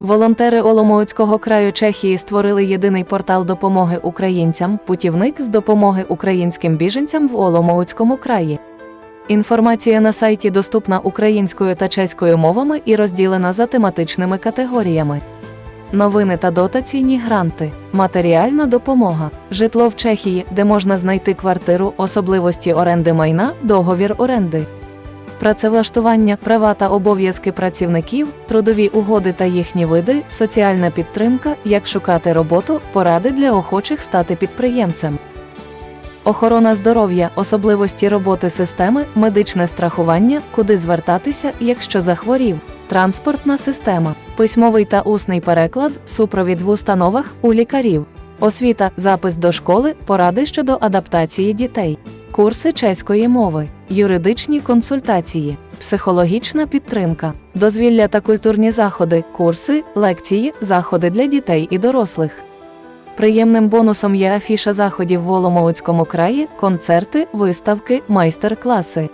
Волонтери Оломouцького краю Чехії створили єдиний портал допомоги українцям, путівник з допомоги українським біженцям в Оломouцькому краї. Інформація на сайті доступна українською та чеською мовами і розділена за тематичними категоріями. Новини та дотаційні гранти, матеріальна допомога, житло в Чехії, де можна знайти квартиру, особливості оренди майна, договір оренди. Працевлаштування, права та обов'язки працівників, трудові угоди та їхні види, соціальна підтримка, як шукати роботу, поради для охочих стати підприємцем. Охорона здоров'я, особливості роботи системи, медичне страхування, куди звертатися, якщо захворів, транспортна система, письмовий та усний переклад, супровід в установах у лікарів, освіта, запис до школи, поради щодо адаптації дітей, курси чеської мови, юридичні консультації, психологічна підтримка, дозвілля та культурні заходи, курси, лекції, заходи для дітей і дорослих. Приємним бонусом є афіша заходів в Оломouцькому краї, концерти, виставки, майстер-класи.